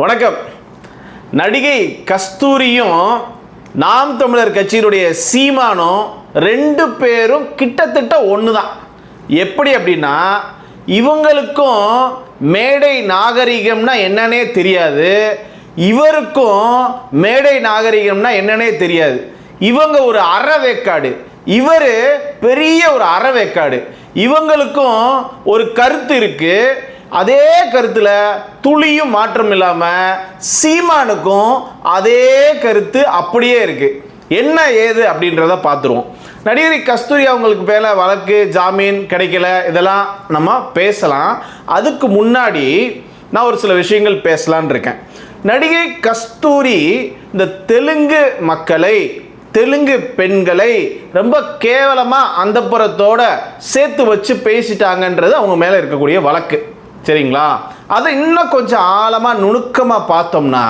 வணக்கம். நடிகை கஸ்தூரியும் நாம் தமிழர் கட்சியினுடைய சீமானும் ரெண்டு பேரும் கிட்டத்தட்ட ஒன்று தான் எப்படி அப்படின்னா இவங்களுக்கும் மேடை நாகரிகம்னா என்னன்னே தெரியாது. இவருக்கும் மேடை நாகரிகம்னா என்னன்னே தெரியாது. இவங்க ஒரு அறவேக்காடு. இவர் பெரிய ஒரு அறவேக்காடு. இவங்களுக்கும் ஒரு கருத்து இருக்குது அதே கருத்தில் துளியும் மாற்றம் இல்லாமல் சீமானுக்கும் அதே கருத்து அப்படியே இருக்குது என்ன ஏது அப்படின்றத பார்த்துருவோம் நடிகை கஸ்தூரி அவங்களுக்கு மேலே வழக்கு ஜாமீன் கிடைக்கல இதெல்லாம் நம்ம பேசலாம். அதுக்கு முன்னாடி நான் ஒரு சில விஷயங்கள் பேசலான் இருக்கேன். நடிகை கஸ்தூரி இந்த தெலுங்கு மக்களை தெலுங்கு பெண்களை ரொம்ப கேவலமாக அந்தப்புறத்தோட சேர்த்து வச்சு பேசிட்டாங்கன்றது அவங்க மேலே இருக்கக்கூடிய வழக்கு. சரிங்களா அதை இன்னும் கொஞ்சம் ஆழமாக நுணுக்கமாக பார்த்தோம்னா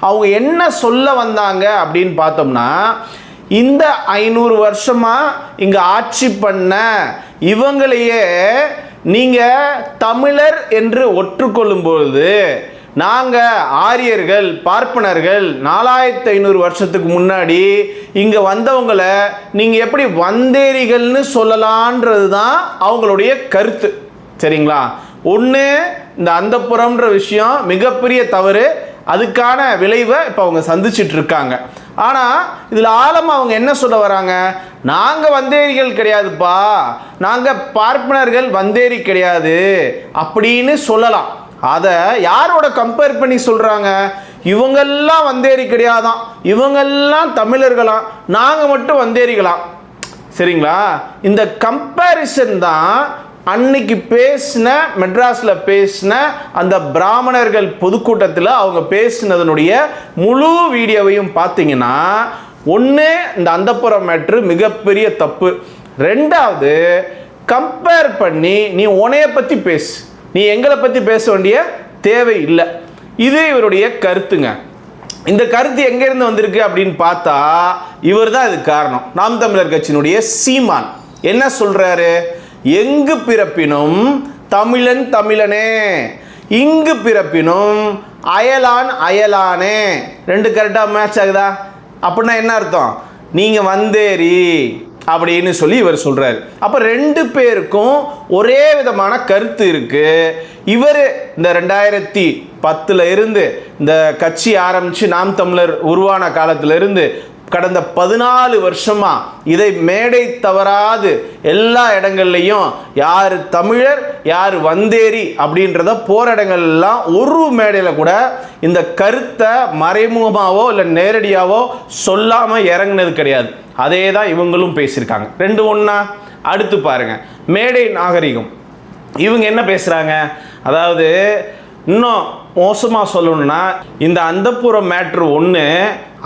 அவங்க என்ன சொல்ல வந்தாங்க அப்படின்னு பார்த்தோம்னா இந்த ஐநூறு வருஷமாக இங்கே ஆட்சி பண்ண இவங்களையே நீங்கள் தமிழர் என்று ஒற்றுக்கொள்ளும் பொழுது நாங்கள் ஆரியர்கள் பார்ப்பனர்கள் நாலாயிரத்து ஐநூறு வருஷத்துக்கு முன்னாடி இங்கே வந்தவங்களை நீங்கள் எப்படி வந்தேரிகள்னு சொல்லலான்றது தான் அவங்களுடைய கருத்து. சரிங்களா? ஒன்று இந்த அந்தப்புறம்ன்ற விஷயம் மிகப்பெரிய தவறு. அதுக்கான விளைவை இப்போ அவங்க சந்திச்சிட்டு இருக்காங்க ஆனால் இதில் ஆழமாக அவங்க என்ன சொல்ல வராங்க? நாங்கள் வந்தேரிகள் கிடையாதுப்பா. நாங்கள் பார்ப்பனர்கள் வந்தேரி கிடையாது. அப்படின்னு சொல்லலாம். அதை யாரோட கம்பேர் பண்ணி சொல்கிறாங்க இவங்கெல்லாம் வந்தேரி கிடையாதான். இவங்கெல்லாம் தமிழர்களாம். நாங்கள் மட்டும் வந்தேரிகளாம். சரிங்களா? இந்த கம்பேரிசன் தான் அன்னைக்கு பேசின மெட்ராஸில் பேசின அந்த பிராமணர்கள் பொதுக்கூட்டத்தில் அவங்க பேசினதனுடைய முழு வீடியோவையும் பார்த்தீங்கன்னா ஒன்று இந்த அந்தப்புறம் மேட்ரு மிகப்பெரிய தப்பு. ரெண்டாவது கம்பேர் பண்ணி நீ உனைய பற்றி பேசு. நீ எங்களை பற்றி பேச வேண்டிய தேவை இல்லை. இது இவருடைய கருத்துங்க. இந்த கருத்து எங்கேருந்து வந்திருக்கு அப்படின்னு பார்த்தா இவர் தான் இதுக்கு காரணம். நாம் தமிழர் கட்சியினுடைய சீமான். என்ன சொல்கிறாரு எங்கு பிறப்பினும் தமிழன் தமிழனே. இங்கு பிறப்பினும் அயலான் அயலானே. ரெண்டு கரெக்டாக மேட்ச் ஆகுதா? அப்படின்னா என்ன அர்த்தம்? நீங்கள் வந்தேரி அப்படின்னு சொல்லி இவர் சொல்கிறார் அப்போ ரெண்டு பேருக்கும் ஒரே விதமான கருத்து இருக்கு. இவர் இந்த ரெண்டாயிரத்தி பத்தில் இருந்து இந்த கட்சி ஆரம்பித்து நாம் தமிழர் உருவான காலத்திலிருந்து கடந்த பதினாலு வருஷமாக இதை மேடை தவறாது எல்லா இடங்கள்லையும் யார் தமிழர் யார் வந்தேரி அப்படின்றத போராடங்கள்லாம் ஒரு மேடையில் கூட இந்த கருத்தை மறைமுகமாகவோ இல்லை நேரடியாகவோ சொல்லாமல் இறங்குனது கிடையாது. அதே தான் இவங்களும் பேசியிருக்காங்க. ரெண்டு ஒன்றா அடுத்து பாருங்க. மேடை நாகரிகம். இவங்க என்ன பேசுகிறாங்க அதாவது இன்னும் மோசமாக சொல்லணும்னா இந்த அந்தப்புறம் மேட்ரு ஒன்று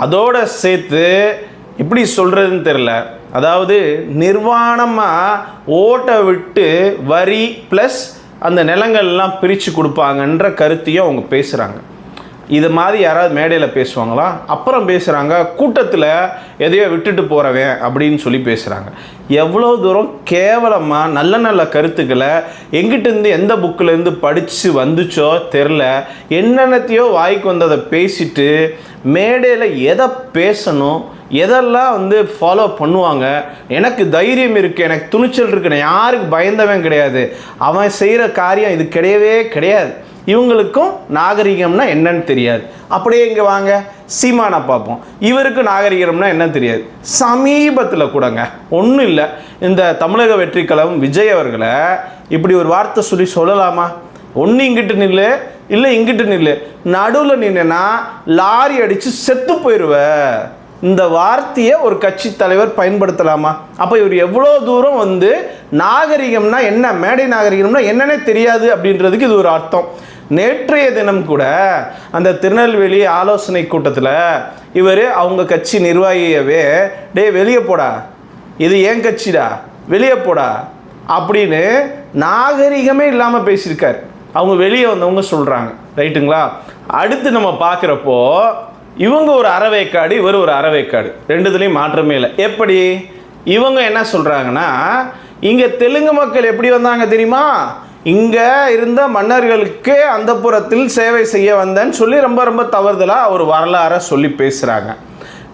அதோட சேர்த்து எப்படி சொல்கிறதுன்னு தெரில அதாவது நிர்வாணமாக ஓட்டை விட்டு வரி ப்ளஸ் அந்த நிலங்கள்லாம் பிரித்து கொடுப்பாங்கன்ற கருத்தையும் அவங்க பேசுகிறாங்க இது மாதிரி யாராவது மேடையில் பேசுவாங்களா? அப்புறம் பேசுகிறாங்க கூட்டத்தில் எதையோ விட்டுட்டு போகிறவன் அப்படின்னு சொல்லி பேசுகிறாங்க எவ்வளோ தூரம் கேவலமாக நல்ல நல்ல கருத்துக்களை எங்கிட்டேருந்து எந்த புக்கிலேருந்து படித்து வந்துச்சோ தெரில என்னென்னத்தையோ வாய்க்கு வந்ததை பேசிட்டு மேடையில் எதை பேசணும் எதெல்லாம் வந்து ஃபாலோ பண்ணுவாங்க எனக்கு தைரியம் இருக்குது எனக்கு துணிச்சல் இருக்குது நான் யாருக்கு பயந்தவன் கிடையாது. அவன் செய்கிற காரியம் இது கிடையவே கிடையாது. இவங்களுக்கும் நாகரிகம்னா என்னன்னு தெரியாது. அப்படியே இங்கே வாங்க சீமானை பார்ப்போம். இவருக்கு நாகரிகம்னா என்னன்னு தெரியாது. சமீபத்தில் கூடங்க ஒன்றும் இல்லை. இந்த தமிழக வெற்றிக்கலம் விஜய் அவர்களை இப்படி ஒரு வார்த்தை சொல்லி சொல்லலாமா? ஒன்று இங்கிட்டு நில்லு இல்லை இங்கிட்டு நில்லு. நடுவில் நின்னா லாரி அடித்து செத்து போயிடுவ இந்த வார்த்தையை ஒரு கட்சி தலைவர் பயன்படுத்தலாமா? அப்போ இவர் எவ்வளோ தூரம் வந்து நாகரிகம்னா என்ன மேடை நாகரிகம்னா என்னன்னே தெரியாது அப்படின்றதுக்கு இது ஒரு அர்த்தம். நேற்றைய தினம் கூட அந்த திருநெல்வேலி ஆலோசனை கூட்டத்தில் இவர் அவங்க கட்சி நிர்வாகியவே டேய் வெளியே போடா. இது ஏன் கட்சிடா? வெளியே போடா. அப்படின்னு நாகரிகமே இல்லாமல் பேசியிருக்காரு. அவங்க வெளியே வந்தவங்க சொல்கிறாங்க ரைட்டுங்களா? அடுத்து நம்ம பார்க்குறப்போ இவங்க ஒரு அறவேக்காடு இவர் ஒரு அறவேக்காடு. ரெண்டுத்துலேயும் மாற்றமே இல்லை. எப்படி? இவங்க என்ன சொல்கிறாங்கன்னா இங்கே தெலுங்கு மக்கள் எப்படி வந்தாங்க தெரியுமா? இங்கே இருந்த மன்னர்களுக்கு அந்த புறத்தில் சேவை செய்ய வந்தேன்னு சொல்லி ரொம்ப ரொம்ப தவறுதலாக அவர் வரலாறை சொல்லி பேசுகிறாங்க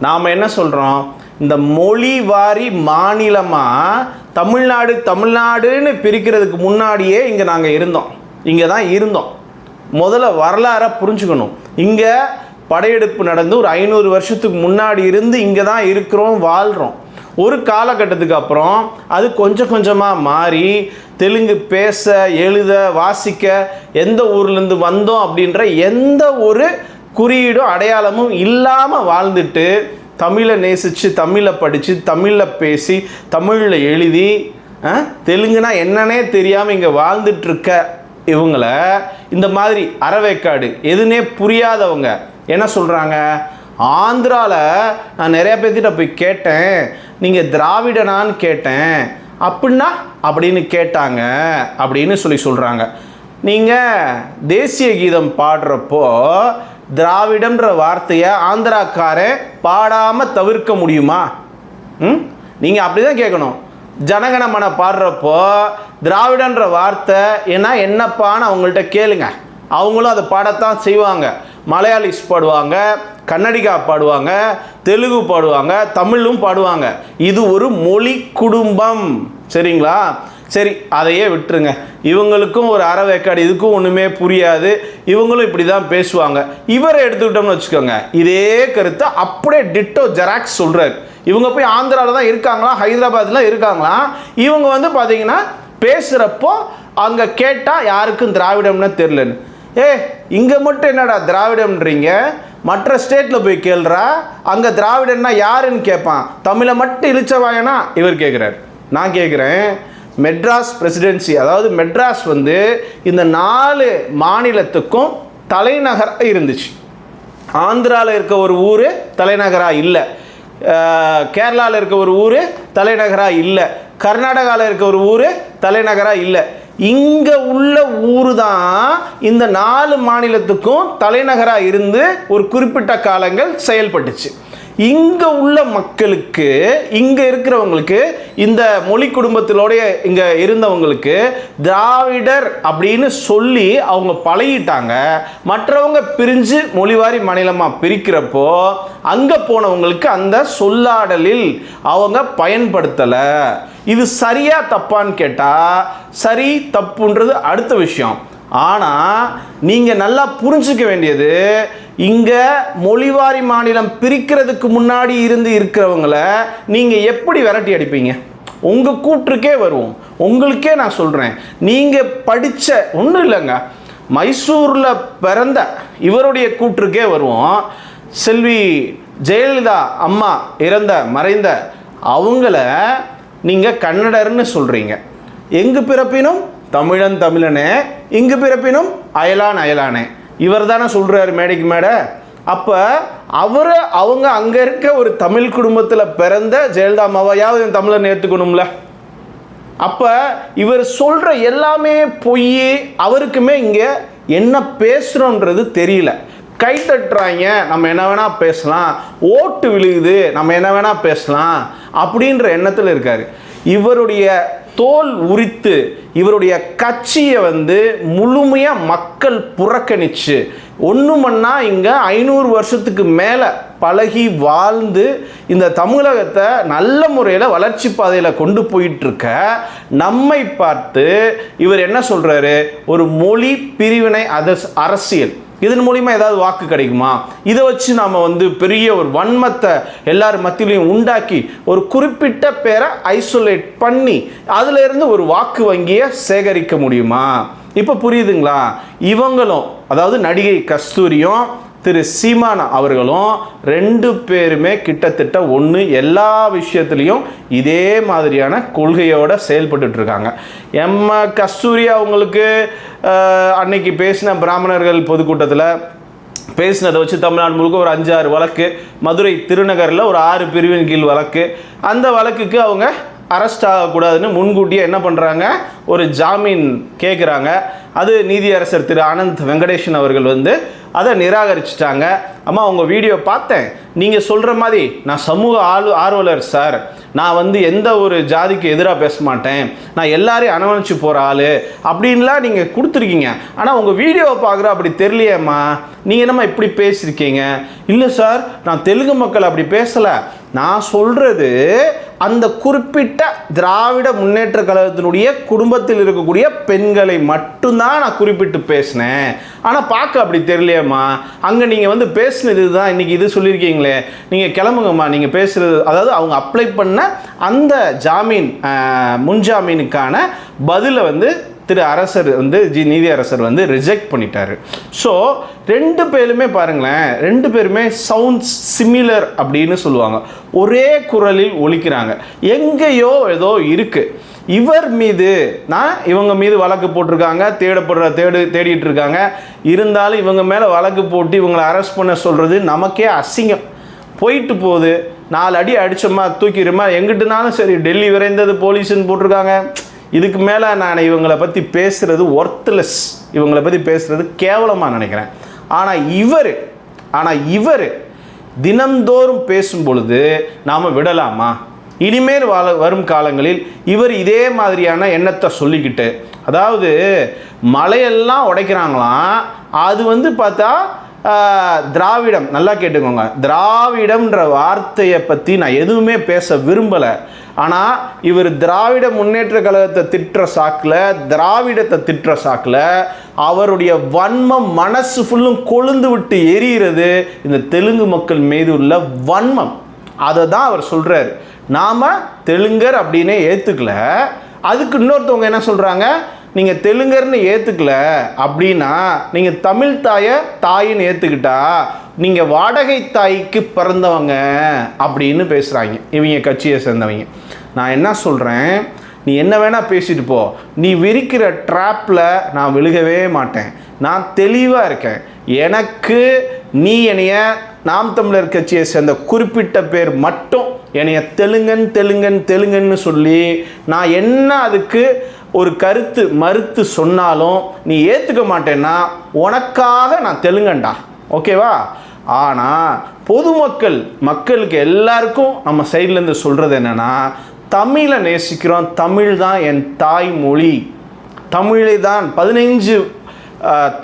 நாம் என்ன சொல்கிறோம் இந்த மொழி வாரி மாநிலமாக தமிழ்நாடு தமிழ்நாடுன்னு பிரிக்கிறதுக்கு முன்னாடியே இங்கே நாங்கள் இருந்தோம். இங்கே தான் இருந்தோம். முதல்ல வரலாறை புரிஞ்சுக்கணும். இங்கே படையெடுப்பு நடந்து ஒரு ஐநூறு வருஷத்துக்கு முன்னாடி இருந்து இங்கே தான் இருக்கிறோம் வாழ்கிறோம் ஒரு காலகட்டத்துக்கு அப்புறம் அது கொஞ்சம் கொஞ்சமாக மாறி தெலுங்கு பேச எழுத வாசிக்க எந்த ஊர்லேருந்து வந்தோம் அப்படின்ற எந்த ஒரு குறியீடும் அடையாளமும் இல்லாமல் வாழ்ந்துட்டு தமிழை நேசித்து தமிழை படித்து தமிழில் பேசி தமிழில் எழுதி தெலுங்குனா என்னன்னே தெரியாமல் இங்கே வாழ்ந்துட்டுருக்க இவங்கள இந்த மாதிரி அறவேக்காடு எதுனே புரியாதவங்க என்ன சொல்கிறாங்க ஆந்திராவில் நான் நிறைய பேர்த்திட்ட போய் கேட்டேன். நீங்கள் திராவிடனான்னு கேட்டேன். அப்படின்னா அப்படின்னு கேட்டாங்க. அப்படின்னு சொல்லி சொல்கிறாங்க நீங்கள் தேசிய கீதம் பாடுறப்போ திராவிடம்ன்ற வார்த்தையை ஆந்திராக்காரன் பாடாமல் தவிர்க்க முடியுமா? ம்? நீங்கள் அப்படி தான் கேட்கணும் ஜனகணமன பாடுறப்போ திராவிடன்ற வார்த்தை ஏன்னா என்னப்பான்னு அவங்கள்ட்ட கேளுங்க. அவங்களும் அதை பாடத்தான் செய்வாங்க. மலையாளிஸ் பாடுவாங்க கன்னடிகா பாடுவாங்க தெலுங்கு பாடுவாங்க தமிழும் பாடுவாங்க. இது ஒரு மொழி குடும்பம். சரிங்களா? சரி அதையே விட்டுருங்க. இவங்களுக்கும் ஒரு அறவேக்காடு இதுக்கும் ஒன்றுமே புரியாது. இவங்களும் இப்படி தான் பேசுவாங்க. இவரை எடுத்துக்கிட்டோம்னு வச்சுக்கோங்க. இதே கருத்தை அப்படியே டிட்டோ ஜெராக்ஸ் சொல்கிறார் இவங்க போய் ஆந்திராவில் தான் இருக்காங்களா? ஹைதராபாத்தில் இருக்காங்களா? இவங்க வந்து பார்த்தீங்கன்னா பேசுகிறப்போ அங்கே கேட்டால் யாருக்கும் திராவிடம்னு தெரிலன்னு ஏ இங்கே மட்டும் என்னடா திராவிடம்ன்றீங்க? மற்ற ஸ்டேட்டில் போய் கேள்றா? அங்கே திராவிடன்னா யாருன்னு கேட்பான் தமிழை மட்டும் இழிச்சவாயனா? இவர் கேட்குறாரு நான் கேட்குறேன் மெட்ராஸ் பிரசிடென்சி அதாவது மெட்ராஸ் வந்து இந்த நாலு மாநிலத்துக்கும் தலைநகராக இருந்துச்சு. ஆந்திராவில் இருக்க ஒரு ஊர் தலைநகராக இல்லை. கேரளாவில் இருக்க ஒரு ஊர் தலைநகராக இல்லை. கர்நாடகாவில் இருக்க ஒரு ஊர் தலைநகராக இல்லை. இங்கே உள்ள ஊர் தான் இந்த நாலு மாநிலத்துக்கும் தலைநகராக இருந்து ஒரு குறிப்பிட்ட காலங்கள் செயல்பட்டுச்சு. இங்கே உள்ள மக்களுக்கு இங்கே இருக்கிறவங்களுக்கு இந்த மொழி குடும்பத்திலோடைய இங்கே இருந்தவங்களுக்கு திராவிடர் அப்படின்னு சொல்லி அவங்க பழகிட்டாங்க. மற்றவங்க பிரிஞ்சு மொழிவாரி மாநிலமாக பிரிக்கிறப்போ அங்கே போனவங்களுக்கு அந்த சொல்லாடலில் அவங்க பயன்படுத்தலை. இது சரியா தப்பான்னு கேட்டால் சரி தப்புன்றது அடுத்த விஷயம். ஆனால் நீங்கள் நல்லா புரிஞ்சிக்க வேண்டியது இங்கே மொழிவாரி மாநிலம் பிரிக்கிறதுக்கு முன்னாடி இருந்து இருக்கிறவங்கள நீங்கள் எப்படி விரட்டி அடிப்பீங்க? உங்கள் கூற்றுக்கே வருவோம். உங்களுக்கே நான் சொல்கிறேன் நீங்கள் படித்த ஒன்றும் இல்லைங்க மைசூரில் பிறந்த இவருடைய கூற்றுக்கே வருவோம். செல்வி ஜெயலலிதா அம்மா இறந்த மறைந்த அவங்கள நீங்கள் கன்னடர்னு சொல்கிறீங்க எங்கு பிறப்பினும்? தமிழன் தமிழனே இங்கு பிறப்பினும் அயலான் அயலானே. இவர் தானே சொல்கிறாரு மேடைக்கு மேடை. அப்போ அவர் அவங்க அங்கே இருக்க ஒரு தமிழ் குடும்பத்தில் பிறந்த ஜெயலலிதா அம்மாவையாவது என் தமிழன் ஏற்றுக்கணும்ல அப்போ இவர் சொல்கிற எல்லாமே பொய் அவருக்குமே இங்கே என்ன பேசுகிறோன்றது தெரியல. கை தட்டுறாங்க நம்ம என்ன வேணால் பேசலாம். ஓட்டு விழுகுது நம்ம என்ன வேணால் பேசலாம் அப்படின்ற எண்ணத்தில் இருக்கார். இவருடைய தோல் உரித்து இவருடைய கட்சியை வந்து முழுமையாக மக்கள் புறக்கணிச்சு. ஒன்று மண்ணா இங்கே ஐநூறு வருஷத்துக்கு மேலே பழகி வாழ்ந்து இந்த தமிழகத்தை நல்ல முறையில் வளர்ச்சி பாதையில் கொண்டு போயிட்டுருக்க நம்மை பார்த்து இவர் என்ன சொல்கிறாரு ஒரு மொழி பிரிவினை அதஸ் அரசியல். இதன் மூலிமா ஏதாவது வாக்கு கிடைக்குமா? இதை வச்சு நாம் வந்து பெரிய ஒரு வன்மத்தை எல்லார் மத்தியிலையும் உண்டாக்கி ஒரு குறிப்பிட்ட பேரை ஐசோலேட் பண்ணி அதிலிருந்து ஒரு வாக்கு வங்கியை சேகரிக்க முடியுமா? இப்போ புரியுதுங்களா? இவங்களும் அதாவது நடிகை கஸ்தூரியும் திரு சீமான் அவர்களும் ரெண்டு பேருமே கிட்டத்தட்ட ஒன்று எல்லா விஷயத்துலையும் இதே மாதிரியான கொள்கையோடு செயல்பட்டுட்டு இருக்காங்க எம்ம கஸ்தூரி அவங்களுக்கு அன்னைக்கு பேசின பிராமணர்கள் பொதுக்கூட்டத்தில் பேசினதை வச்சு தமிழ்நாடு முழுக்க ஒரு அஞ்சாறு வழக்கு மதுரை திருநகரில் ஒரு ஆறு பிரிவின் கீழ் வழக்கு அந்த வழக்குக்கு அவங்க அரெஸ்ட் ஆகக்கூடாதுன்னு முன்கூட்டியே என்ன பண்ணுறாங்க ஒரு ஜாமீன் கேட்குறாங்க அது நீதியரசர் திரு ஆனந்த் வெங்கடேஷன் அவர்கள் வந்து அதை நிராகரிச்சிட்டாங்க. அம்மா உங்கள் வீடியோ பார்த்தேன். நீங்கள் சொல்கிற மாதிரி நான் சமூக ஆளு ஆர்வலர் சார். நான் வந்து எந்த ஒரு ஜாதிக்கு எதிராக பேச மாட்டேன். நான் எல்லாரையும் அனுமதிச்சு போகிற ஆள் அப்படின்லாம் நீங்கள் கொடுத்துருக்கீங்க. ஆனால் உங்கள் வீடியோவை பார்க்குற அப்படி தெரியலையேம்மா. நீங்கள் என்னம்மா இப்படி பேசியிருக்கீங்க? இல்லை சார் நான் தெலுங்கு மக்கள் அப்படி பேசலை. நான் சொல்கிறது அந்த குறிப்பிட்ட திராவிட முன்னேற்ற கழகத்தினுடைய குடும்பத்தில் இருக்கக்கூடிய பெண்களை மட்டும்தான் நான் குறிப்பிட்டு பேசினேன். ஆனால் பார்க்க அப்படி தெரியலையேம்மா. அங்கே நீங்கள் வந்து பேசினது தான் இன்றைக்கி இது சொல்லியிருக்கீங்களே. நீங்கள் கிளம்புங்கம்மா. நீங்கள் பேசுகிறது அதாவது அவங்க அப்ளை பண்ண அந்த ஜாமீன் முன்ஜாமீனுக்கான பதிலை வந்து திரு அரசர் வந்து ஜி. நீதி அரசர் வந்து ரிஜெக்ட் பண்ணிட்டாரு. ஸோ ரெண்டு பேருமே பாருங்களேன் ரெண்டு பேருமே சவுண்ட்ஸ் சிமிலர் அப்படின்னு சொல்லுவாங்க. ஒரே குரலில் ஒழிக்கிறாங்க எங்கேயோ ஏதோ இருக்கு. இவர் மீது நான் இவங்க மீது வழக்கு போட்டிருக்காங்க தேடப்படுற தேடு தேடிட்டு இருக்காங்க. இருந்தாலும் இவங்க மேலே வழக்கு போட்டு இவங்களை அரெஸ்ட் பண்ண சொல்கிறது நமக்கே அசிங்கம். போயிட்டு போகுது. நாலு அடி அடிச்சோமா தூக்கிடுமா எங்கிட்டுனாலும் சரி டெல்லி விரைந்தது போலீஸ்ன்னு போட்டிருக்காங்க. இதுக்கு மேலே நான் இவங்களை பற்றி பேசுகிறது ஒர்த்லெஸ் இவங்களை பற்றி பேசுகிறது கேவலமாக நினைக்கிறேன். ஆனால் இவர் ஆனால் இவர் தினந்தோறும் பேசும் பொழுது நாம் விடலாமா? இனிமேல் வாழ வரும் காலங்களில் இவர் இதே மாதிரியான எண்ணத்தை சொல்லிக்கிட்டு அதாவது மலையெல்லாம் உடைக்கிறாங்களாம் அது வந்து பார்த்தா திராவிடம் நல்லா கேட்டுக்கோங்க. திராவிடம்ன்ற வார்த்தையை பற்றி நான் எதுவுமே பேச விரும்பலை. ஆனால் இவர் திராவிட முன்னேற்ற கழகத்தை திட்டுற சாக்கில் திராவிடத்தை திட்டுற சாக்கில் அவருடைய வன்மம் மனசு ஃபுல்லும் கொழுந்து விட்டு எரியிறது இந்த தெலுங்கு மக்கள் மீது உள்ள வன்மம். அதை தான் அவர் சொல்கிறார் நாம் தெலுங்கர் அப்படின்னே ஏற்றுக்கல அதுக்கு இன்னொருத்தவங்க என்ன சொல்கிறாங்க நீங்கள் தெலுங்கர்னு ஏற்றுக்கல அப்படின்னா நீங்கள் தமிழ் தாயை தாயின்னு ஏற்றுக்கிட்டா நீங்கள் வாடகை தாய்க்கு பிறந்தவங்க அப்படின்னு பேசுகிறாங்க இவங்க கட்சியை சேர்ந்தவங்க. நான் என்ன சொல்கிறேன் நீ என்ன வேணால் பேசிட்டு போ. நீ விரிக்கிற ட்ராப்பில் நான் விழுகவே மாட்டேன். நான் தெளிவாக இருக்கேன். எனக்கு நீ என்னைய நாம் தமிழர் கட்சியை சேர்ந்த குறிப்பிட்ட பேர் மட்டும் என்னைய தெலுங்கன் தெலுங்கன் தெலுங்கன்னு சொல்லி நான் என்ன அதுக்கு ஒரு கருத்து மறுத்து சொன்னாலும் நீ ஏற்றுக்க மாட்டேன்னா உனக்காக நான் தெலுங்கன்டா. ஓகேவா? ஆனால் பொதுமக்கள் மக்களுக்கு எல்லாருக்கும் நம்ம சைட்லேருந்து சொல்கிறது என்னென்னா தமிழை நேசிக்கிறோம் தமிழ் தான் என் தாய்மொழி. தமிழை தான் பதினைஞ்சு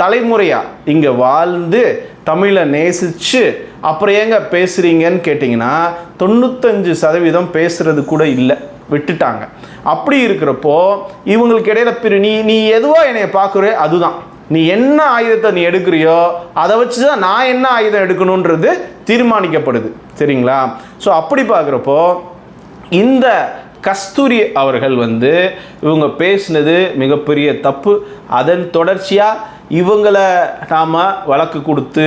தலைமுறையாக இங்கே வாழ்ந்து தமிழை நேசித்து அப்புறம் ஏங்க பேசுகிறீங்கன்னு கேட்டிங்கன்னா தொண்ணூத்தஞ்சு சதவீதம் பேசுகிறது கூட இல்லை. விட்டுட்டாங்க. அப்படி இருக்கிறப்போ இவங்களுக்கு இடையில பிரி நீ நீ எதுவோ என்னைய பார்க்குற? அதுதான். நீ என்ன ஆயுதத்தை நீ எடுக்கிறியோ அதை வச்சு தான் நான் என்ன ஆயுதம் எடுக்கணுன்றது தீர்மானிக்கப்படுது. சரிங்களா? ஸோ அப்படி பார்க்குறப்போ இந்த கஸ்தூரி அவர்கள் வந்து இவங்க பேசினது மிகப்பெரிய தப்பு. அதன் தொடர்ச்சியாக இவங்களை நாம் வழக்கு கொடுத்து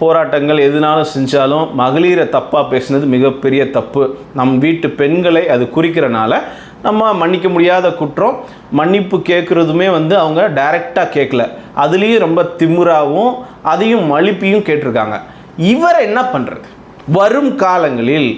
போராட்டங்கள் எதுனாலும் செஞ்சாலும் மகளிரை தப்பாக பேசினது மிகப்பெரிய தப்பு. நம் வீட்டு பெண்களை அது குறிக்கிறனால நம்ம மன்னிக்க முடியாத குற்றம். மன்னிப்பு கேட்குறதுமே வந்து அவங்க டைரெக்டாக கேட்கல. அதுலேயும் ரொம்ப திமுறாவும் அதையும் மலிப்பியும் கேட்டிருக்காங்க. இவர் என்ன பண்ணுறது வரும் காலங்களில்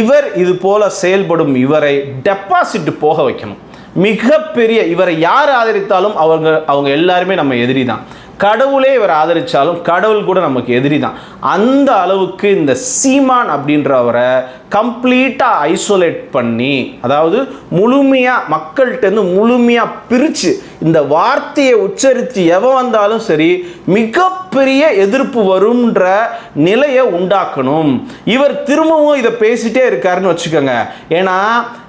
இவர் இது போல செயல்படும் இவரை டெபாசிட் போக வைக்கணும். மிகப்பெரிய இவரை யார் ஆதரித்தாலும் அவங்க அவங்க எல்லாருமே நம்ம எதிரி தான். கடவுளே இவர் ஆதரித்தாலும் கடவுள் கூட நமக்கு எதிரி தான் அந்த அளவுக்கு இந்த சீமான் அப்படின்றவரை கம்ப்ளீட்டாக ஐசோலேட் பண்ணி அதாவது முழுமையாக மக்கள்கிட்டருந்து முழுமையாக பிரித்து இந்த வார்த்தையை உச்சரித்து எவன் வந்தாலும் சரி மிகப்பெரிய எதிர்ப்பு வரும்ன்ற நிலையை உண்டாக்கணும். இவர் திரும்பவும் இதை பேசிட்டே இருக்காருன்னு வச்சுக்கோங்க. ஏன்னா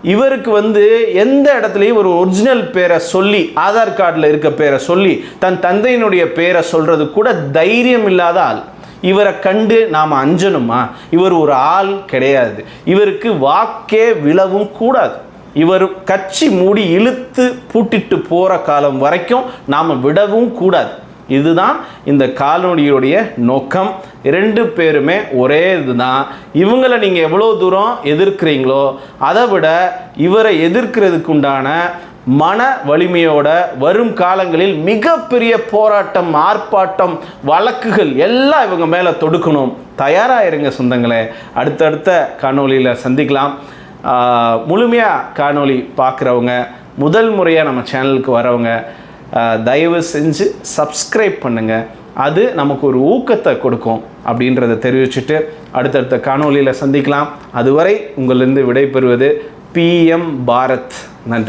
இவருக்கு வந்து எந்த இடத்துலையும் ஒரு ஒரிஜினல் பேரை சொல்லி ஆதார் கார்டில் இருக்க பேரை சொல்லி தன் தந்தையினுடைய பேரை சொல்கிறது கூட தைரியம் இல்லாத ஆள். இவரை கண்டு நாம் அஞ்சணுமா? இவர் ஒரு ஆள் கிடையாது. இவருக்கு வாக்கே விழவும் கூடாது. இவர் கட்சி மூடி இழுத்து பூட்டிட்டு போகிற காலம் வரைக்கும் நாம் விடவும் கூடாது. இதுதான் இந்த காலொடியுடைய நோக்கம். ரெண்டு பேருமே ஒரே இதுதான். இவங்களை நீங்கள் எவ்வளோ தூரம் எதிர்க்கிறீங்களோ அதை விட இவரை எதிர்க்கிறதுக்கு உண்டான மன வலிமையோட வரும் காலங்களில் மிகப்பெரிய போராட்டம் ஆர்ப்பாட்டம் வழக்குகள் எல்லாம் இவங்க மேலே தொடுக்கணும். தயாராக இருங்க சொந்தங்களே. அடுத்தடுத்த காணொலியில் சந்திக்கலாம். முழுமையாக காணொளி பார்க்குறவங்க முதல் முறையாக நம்ம சேனலுக்கு வரவங்க தயவு செஞ்சு சப்ஸ்கிரைப் பண்ணுங்கள் அது நமக்கு ஒரு ஊக்கத்தை கொடுக்கும் அப்படின்றத தெரிவிச்சுட்டு அடுத்தடுத்த காணொளியில் சந்திக்கலாம். அதுவரை உங்களிருந்து விடைபெறுவது பிஎம் பாரத் நன்றி.